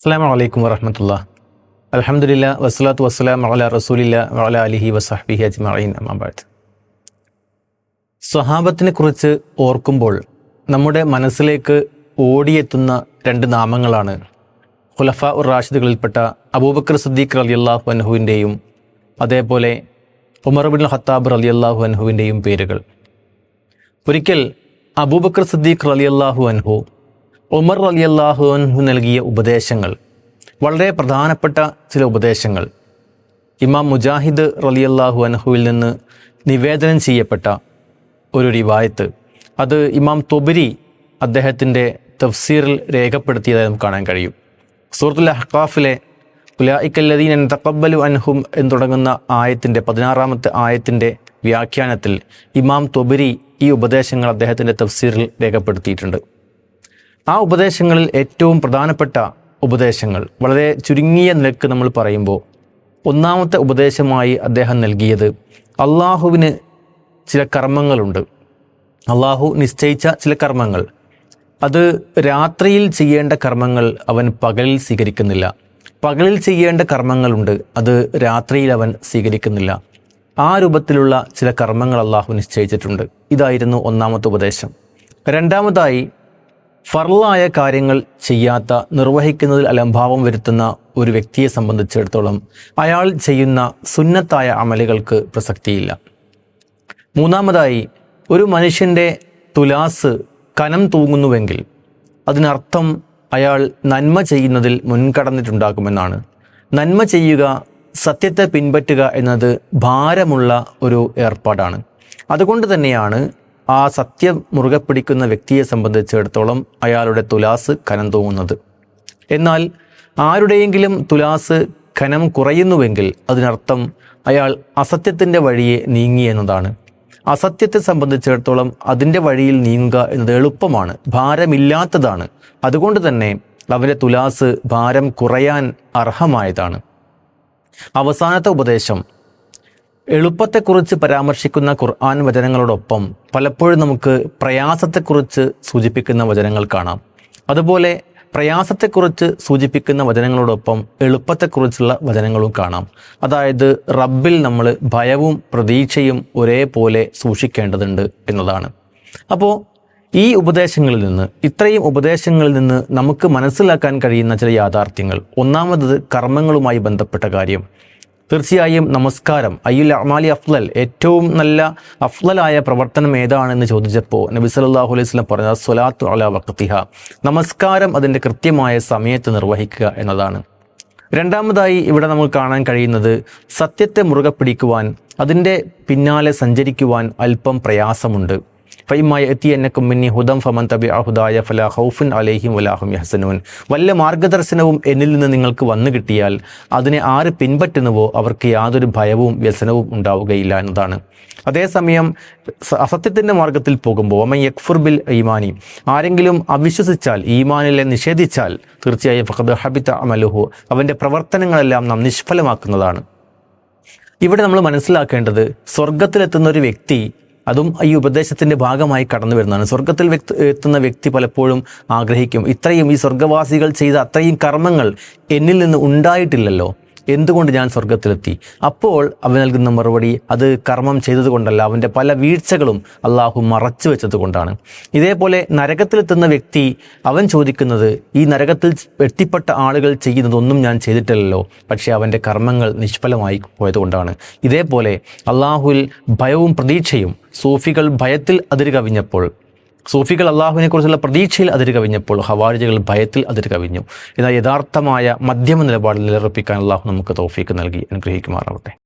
അസ്സാം വലൈക്കും വറഹമത്തുള്ള അലഹമുല്ല വസ്സലാത്തു വസ്സലാം അല റസൂലില്ല വല അലിഹി വസഹബിഹി അജ്മീൻ അമ്മാബാദ് സ്വഹാബത്തിനെ കുറിച്ച് ഓർക്കുമ്പോൾ നമ്മുടെ മനസ്സിലേക്ക് ഓടിയെത്തുന്ന രണ്ട് നാമങ്ങളാണ് ഖുലഫ ഉർ റാഷിദുകളിൽപ്പെട്ട അബൂബക്കർ സദ്ദീഖ് അലി അള്ളാഹു അൻഹുവിന്റെയും അതേപോലെ ഉമർ ബിൻ ഖത്താബ് അലി അള്ളാഹു അൻഹുവിന്റെയും പേരുകൾ. ഒരിക്കൽ അബൂബക്കർ സദ്ദീഖ് അലി അള്ളാഹു അൻഹു ഉമർ അലി അള്ളാഹു നൽകിയ ഉപദേശങ്ങൾ വളരെ പ്രധാനപ്പെട്ട ചില ഉപദേശങ്ങൾ. ഇമാം മുജാഹിദ് റലി അള്ളാഹു അനഹുവിൽ നിന്ന് നിവേദനം ചെയ്യപ്പെട്ട ഒരു റിവായത്ത്. അത് ഇമാം തൊബരി അദ്ദേഹത്തിന്റെ തഫ്സീറിൽ രേഖപ്പെടുത്തിയതായി നമുക്ക് കാണാൻ കഴിയും. സൂറത്തുൽ അഹ്കാഫിലെ എൻ തക്കബലു അൻഹും എന്ന് തുടങ്ങുന്ന ആയത്തിന്റെ പതിനാറാമത്തെ ആയത്തിന്റെ വ്യാഖ്യാനത്തിൽ ഇമാം തൊബരി ഈ ഉപദേശങ്ങൾ അദ്ദേഹത്തിന്റെ തഫ്സീറിൽ രേഖപ്പെടുത്തിയിട്ടുണ്ട്. ആ ഉപദേശങ്ങളിൽ ഏറ്റവും പ്രധാനപ്പെട്ട ഉപദേശങ്ങൾ വളരെ ചുരുങ്ങിയ നിലയ്ക്ക് നമ്മൾ പറയുമ്പോൾ ഒന്നാമത്തെ ഉപദേശമായി അദ്ദേഹം നൽകിയത് അള്ളാഹുവിന് ചില കർമ്മങ്ങളുണ്ട്. അള്ളാഹു നിശ്ചയിച്ച ചില കർമ്മങ്ങൾ. അത് രാത്രിയിൽ ചെയ്യേണ്ട കർമ്മങ്ങൾ അവൻ പകലിൽ സ്വീകരിക്കുന്നില്ല. പകലിൽ ചെയ്യേണ്ട കർമ്മങ്ങളുണ്ട് അത് രാത്രിയിൽ അവൻ സ്വീകരിക്കുന്നില്ല. ആ രൂപത്തിലുള്ള ചില കർമ്മങ്ങൾ അള്ളാഹു നിശ്ചയിച്ചിട്ടുണ്ട്. ഇതായിരുന്നു ഒന്നാമത്തെ ഉപദേശം. രണ്ടാമതായി ഫർലായ കാര്യങ്ങൾ ചെയ്യാത്ത നിർവഹിക്കുന്നതിൽ അലംഭാവം വരുത്തുന്ന ഒരു വ്യക്തിയെ സംബന്ധിച്ചിടത്തോളം അയാൾ ചെയ്യുന്ന സുന്നത്തായ അമലുകൾക്ക് പ്രസക്തിയില്ല. മൂന്നാമതായി ഒരു മനുഷ്യന്റെ തുലാസ് കനം തൂങ്ങുന്നുവെങ്കിൽ അതിനർത്ഥം അയാൾ നന്മ ചെയ്യുന്നതിൽ മുൻകടന്നിട്ടുണ്ടാകുമെന്നാണ്. നന്മ ചെയ്യുക സത്യത്തെ പിൻപറ്റുക എന്നത് ഭാരമുള്ള ഒരു ഏർപ്പാടാണ്. അതുകൊണ്ട് തന്നെയാണ് ആ സത്യം മുറുകെ പിടിക്കുന്ന വ്യക്തിയെ സംബന്ധിച്ചിടത്തോളം അയാളുടെ തുലാസ് കനം തോന്നുന്നത് എന്നാൽ ആരുടെയെങ്കിലും തുലാസ് കനം കുറയുന്നുവെങ്കിൽ അതിനർത്ഥം അയാൾ അസത്യത്തിന്റെ വഴിയെ നീങ്ങി എന്നതാണ്. അസത്യത്തെ സംബന്ധിച്ചിടത്തോളം അതിന്റെ വഴിയിൽ നീങ്ങുക എന്നത് എളുപ്പമാണ് ഭാരമില്ലാത്തതാണ്. അതുകൊണ്ട് തന്നെ അവന്റെ തുലാസ് ഭാരം കുറയാൻ അർഹമായതാണ്. അവസാനത്തെ ഉപദേശം എളുപ്പത്തെക്കുറിച്ച് പരാമർശിക്കുന്ന ഖുർആൻ വചനങ്ങളോടൊപ്പം പലപ്പോഴും നമുക്ക് പ്രയാസത്തെക്കുറിച്ച് സൂചിപ്പിക്കുന്ന വചനങ്ങൾ കാണാം. അതുപോലെ പ്രയാസത്തെക്കുറിച്ച് സൂചിപ്പിക്കുന്ന വചനങ്ങളോടൊപ്പം എളുപ്പത്തെക്കുറിച്ചുള്ള വചനങ്ങളും കാണാം. അതായത് റബ്ബിൽ നമ്മൾ ഭയവും പ്രതീക്ഷയും ഒരേപോലെ സൂക്ഷിക്കേണ്ടതുണ്ട് എന്നതാണ്. അപ്പോൾ ഈ ഉപദേശങ്ങളിൽ നിന്ന് ഇത്രയും ഉപദേശങ്ങളിൽ നിന്ന് നമുക്ക് മനസ്സിലാക്കാൻ കഴിയുന്ന ചില യാഥാർത്ഥ്യങ്ങൾ. ഒന്നാമത് കർമ്മങ്ങളുമായി ബന്ധപ്പെട്ട കാര്യം. തീർച്ചയായും നമസ്കാരം. അയ്യുൽ അമാലി അഫ്ലൽ ഏറ്റവും നല്ല അഫ്ലലായ പ്രവർത്തനം ഏതാണെന്ന് ചോദിച്ചപ്പോൾ നബി സല്ലല്ലാഹു അലൈഹി വസല്ലം പറഞ്ഞ സ്വലാത്തു അല വഖത്തിഹ നമസ്കാരം അതിന്റെ കൃത്യമായ സമയത്ത് നിർവഹിക്കുക എന്നതാണ്. രണ്ടാമതായി ഇവിടെ നമ്മൾ കാണാൻ കഴിയുന്നത് സത്യത്തെ മുറുകെ പിടിക്കുവാൻ അതിന്റെ പിന്നാലെ സഞ്ചരിക്കുവാൻ അല്പം പ്രയാസമുണ്ട്. ഫമൻ ഫല വലാഹും വല്ല മാർഗദർശനവും എന്നിൽ നിന്ന് നിങ്ങൾക്ക് വന്നു കിട്ടിയാൽ അതിനെ ആര് പിൻപറ്റുന്നുവോ അവർക്ക് യാതൊരു ഭയവും വ്യസനവും ഉണ്ടാവുകയില്ല എന്നതാണ്. അതേസമയം അസത്യത്തിന്റെ മാർഗത്തിൽ പോകുമ്പോൾ അമ്മ യക്ഫുർ ബിൽ ഈമാനി. ആരെങ്കിലും അവിശ്വസിച്ചാൽ ഈമാനിലെ നിഷേധിച്ചാൽ തീർച്ചയായും ഫഹദ് ഹബിത്ത അമലുഹു അവന്റെ പ്രവർത്തനങ്ങളെല്ലാം നാം നിഷ്ഫലമാക്കുന്നതാണ്. ഇവിടെ നമ്മൾ മനസ്സിലാക്കേണ്ടത് സ്വർഗത്തിലെത്തുന്ന ഒരു വ്യക്തി അതും ഈ ഉപദേശത്തിന്റെ ഭാഗമായി കടന്നു വരുന്നതാണ്. സ്വർഗത്തിൽ എത്തുന്ന വ്യക്തി പലപ്പോഴും ആഗ്രഹിക്കും ഇത്രയും ഈ സ്വർഗവാസികൾ ചെയ്ത അത്രയും കർമ്മങ്ങൾ എന്നിൽ നിന്ന് ഉണ്ടായിട്ടില്ലല്ലോ. എന്തുകൊണ്ട് ഞാൻ സ്വർഗത്തിലെത്തി അപ്പോൾ അവൻ നൽകുന്ന മറുപടി അത് കർമ്മം ചെയ്തതുകൊണ്ടല്ല അവന്റെ പല വീഴ്ചകളും അള്ളാഹു മറച്ചു വെച്ചത് കൊണ്ടാണ് ഇതേപോലെ നരകത്തിലെത്തുന്ന വ്യക്തി അവൻ ചോദിക്കുന്നത് ഈ നരകത്തിൽ എത്തിപ്പെട്ട ആളുകൾ ചെയ്യുന്നതൊന്നും ഞാൻ ചെയ്തിട്ടില്ലല്ലോ പക്ഷേ അവന്റെ കർമ്മങ്ങൾ നിഷ്ഫലമായി പോയതുകൊണ്ടാണ്. ഇതേപോലെ അള്ളാഹുവിൽ ഭയവും പ്രതീക്ഷയും സൂഫികൾ ഭയത്തിൽ അതിര് കവിഞ്ഞപ്പോൾ സൂഫികൾ അള്ളാഹുവിനെ കുറിച്ചുള്ള പ്രതീക്ഷയിൽ അതിര് കവിഞ്ഞപ്പോൾ ഹവാരിജകൾ ഭയത്തിൽ അതിര് കവിഞ്ഞു. എന്നാൽ യഥാർത്ഥമായ മധ്യമ നിലപാടിൽ നിലറപ്പിക്കാൻ അള്ളാഹു നമുക്ക് തോഫീക്ക് നൽകി അനുഗ്രഹിക്കുമാറാവട്ടെ.